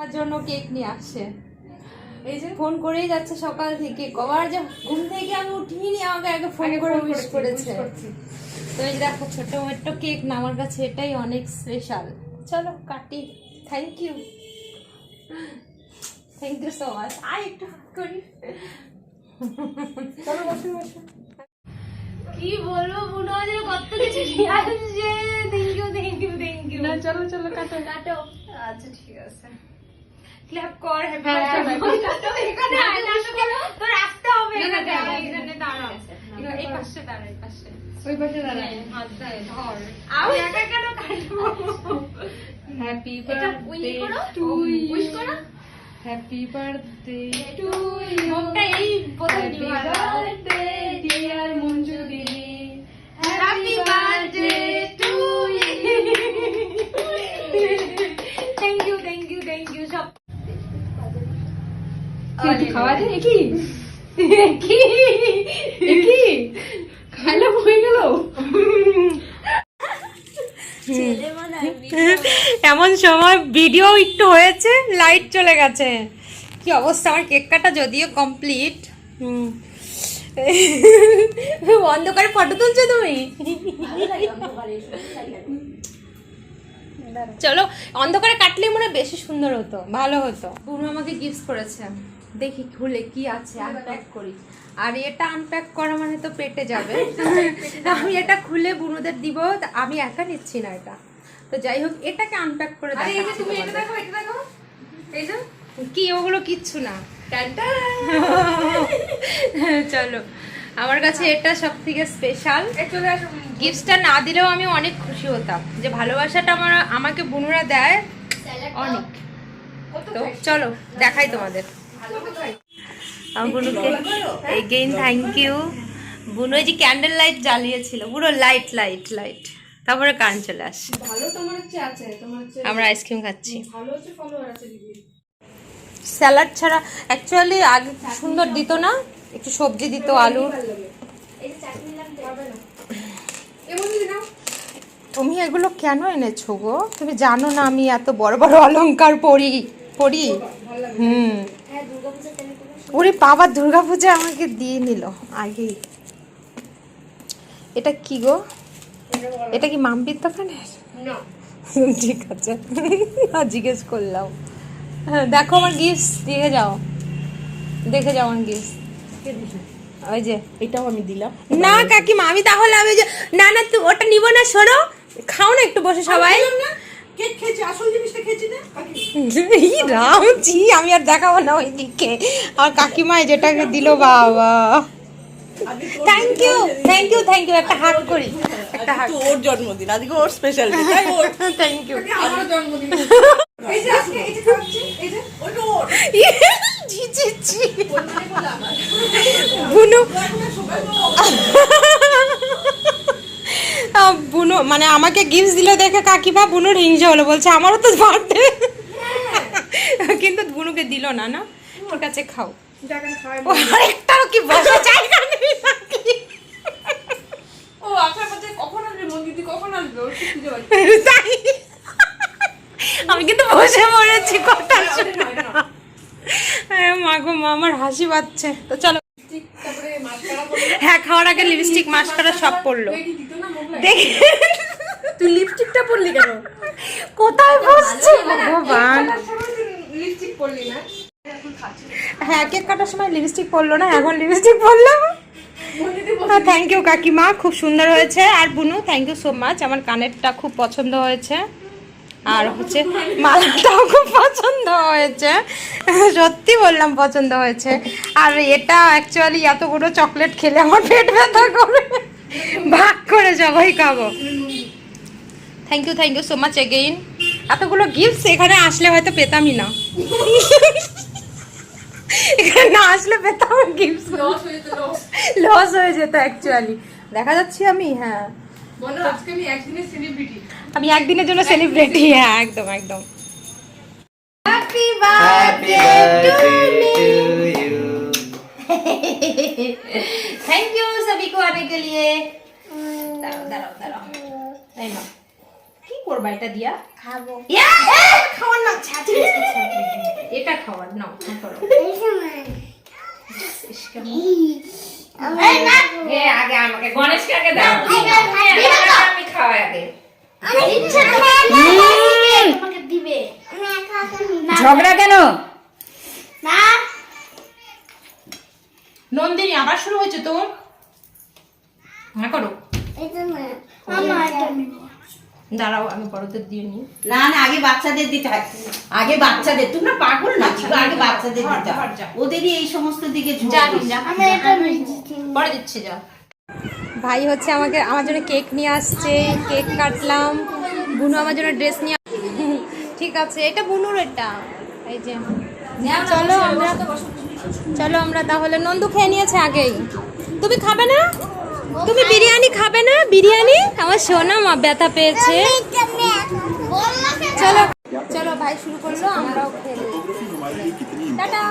আমার জন্য কেক নিয়ে আসছে। এই যে ফোন করেই যাচ্ছে সকাল থেকে। কবার যে ঘুম থেকে আমি উঠিনি আমাকে আগে ফোন করে উইশ করেছে তো এই দেখো ছোট মোট্ট কেক না আমার কাছে এটাই অনেক স্পেশাল চলো কাটি। Thank you thank you so much I একটু হাত করি। চলো বসে বসে কি বলব বুনো যে কত কিছু নিয়ে আসছে। Thank you thank you thank you না চলো চলো কাটো। কাটো। আচ্ছা ঠিক আছে। ক্ল্যাপ কর হ্যাপি হ্যাঁ, বার্থডে। কাটো এখানে আয়, নাটক করো। তোর আসতে হবে না, না, এখানে। দাঁড়াও, আয়, এখানে দাঁড়াও। ঠিক আছে, এই পাশে দাঁড়া এই পাশে। ওই পাশে দাঁড়া হাত ধরে। ধর আমি একা কেন কাটবো? হ্যাপি এটা উইশ করো? টু উইশ করো? হ্যাপি বার্থডে টু মুখটা এই প্রথম হ্যাপি বার্থডে ডিয়ার মঞ্জু দিদি হ্যাপি বার্থডে কি খাওয়া কি কি কি খাইলাম হয়ে গেল? এমন সময় ভিডিও একটু হয়েছে লাইট চলে গেছে। কি অবস্থা? আমার কেক কাটা যদিও কমপ্লিট অন্ধকারে ফটো তুলছো তুমি? চলো অন্ধকারে কাটলে মনে হয় বেশি সুন্দর হতো ভালো হতো। বুনু আমাকে গিফট করেছে। দেখি খুলে কি আছে আনপ্যাক করি। আর এটা আনপ্যাক করা মানে তো পেটে যাবে। আমি এটা খুলে বুনুদের দিব তা আমি একা নিচ্ছি না এটা। তো যাই হোক এটাকে আনপ্যাক করে আরে এই যে তুমি এটা দেখো এটা দেখো। এই যে। কি ওগুলো কিচ্ছু না। চলো আমার কাছে এটা সব থেকে স্পেশাল গিফটটা না দিলেও আমি অনেক খুশি হতাম। যে ভালোবাসাটা আমার আমাকে বুনুরা দেয় অনেক। তো চলো দেখাই তোমাদের। বুনুকে এগেইন থ্যাংক ইউ বুনু এই যে ক্যান্ডেল লাইট জ্বালিয়েছিল পুরো লাইট লাইট লাইট তারপরে কারেন্ট চলে আসে ভালো তোমার হচ্ছে আছে তোমার হচ্ছে আমরা আইসক্রিম খাচ্ছি। ভালো হচ্ছে ফলোয়ার আছে দিদি স্যালাড ছাড়া অ্যাকচুয়ালি আগে সুন্দর দিত না একটু সবজি দিত আলু। তুমি এগুলো কেন এনেছো গো? তুমি জানো না আমি এত বড় বড় অলংকার পরি পরি। ভালো লাগে হুম। ওরে বাবা দুর্গাপূজা আমাকে দিয়ে নিল আগেই এটা কি গো? এটা কি মাম্পির দোকানের ঠিক আছে। জিজ্ঞেস করলাম। হ্যাঁ, দেখো আমার গিফট দেখে যাও। দেখে যাও আমার গিফট ওই যে। এটাও আমি দিলাম। না কাকিমা আমি তাহলে আমি যে না না তুই ওটা নিব না সরো। খাও না একটু বসে সবাই। কেক খেয়েছি? আসল জিনিসটা খেয়েছি না? ই রাম জি আমি আর দেখাবো না ওই দিকে আমার কাকিমায় যেটাকে দিল বাবা। Thank you thank you thank you একটা হাত করি। একটা হাত ওর জন্মদিন আজকে ওর স্পেশাল ডে তাই ওর। থ্যাংক ইউ আমার জন্মদিন এই যে আজকে এই যে খাচ্ছি এই যে ওটা ওর জি জি জি ওর মানে বলে আমার বুনু সবাই আহ, বুনু মানে আমাকে গিফট দিলে দেখে কাকিমা বুনুর হিংসা হলো বলছে আমারও তো বার্থডে। কিন্তু বুনুকে দিল না না? ঠিক কাছে খাও। আরেকটাও কি বসা নেই ও আসার পথে কখন আসবে মন্দির? কখন আসবে? ওর খুব খিদে পাচ্ছে তাই। আমি কিন্তু বসে পড়েছি কথা হ্যাঁ মা গো মা আমার হাসি পাচ্ছে। তো চলো। হ্যাঁ খাওয়ার আগে লিপস্টিক মাস্কারা সব পড়ল দেখি তুই লিপস্টিকটা পরলি কেন? কোথায় বসছে? ভগবান। লিপস্টিক পরলি না? হ্যাঁ কেক কাটার সময় লিপস্টিক পরলো না এখন লিপস্টিক পরলো হ্যাঁ থ্যাংক ইউ কাকিমা খুব সুন্দর হয়েছে। আর বুনু থ্যাংক ইউ সো মাচ আমার কানেরটা খুব পছন্দ হয়েছে। আর হচ্ছে মালাটাও খুব পছন্দ হয়েছে। সত্যি বললাম পছন্দ হয়েছে। আর এটা অ্যাকচুয়ালি এতগুলো চকলেট খেলে আমার পেট ব্যথা করে। ভাগ করে সবাই খাব। Thank you thank you so much again এতগুলো গিফটস এখানে আসলে হয়তো পেতামই না। এখানে না আসলে পেতাম গিফটস লস হয়ে যেত অ্যাকচুয়ালি দেখা যাচ্ছি আমি হ্যাঁ। আমি একদিনের সেলিব্রিটি আমি একদিনের জন্য সেলিব্রিটি হ্যাঁ একদম একদম। Happy Happy birthday to you. Thank you सभी को आने के लिए দাঁড়াও দাঁড়াও দাঁড়াও এই নাও কি করবা এটা দিয়া খাবো খাওয়ার না ছাড় খাওয়ার নাও হ্যাঁ, করো এ আগে আমাকে গণেশকে আগে দাও আমি খাওয়াই আগে ঝগড়া কেন নন্দিনী আবার শুরু হয়েছে তোর করো দাঁড়াও আমি বড়দের দিয়ে নিই। না না আগে বাচ্চাদের দিতে হয়। আগে বাচ্চাদের। তোমরা পাগল না ছিল আগে বাচ্চাদের দিতে হয়। ওদেরই এই সমস্ত দিকে। পরে দিচ্ছি যা। ভাই হচ্ছে আমাকে আমার জন্য কেক নিয়ে আসছে। কেক কাটলাম। বুনু আমার জন্য ড্রেস নিয়ে ঠিক আছে এটা বুনুর এটা। এই যে। চলো আমরা চলো আমরা তাহলে। নন্দু খেয়ে নিয়েছে আগেই। তুমি খাবে না? তুমি বিরিয়ানি খাবে না? বিরিয়ানি? আমার সোনা মা ব্যথা পেয়েছে। চলো চলো ভাই শুরু করল, আমরাও খেলো টাটা।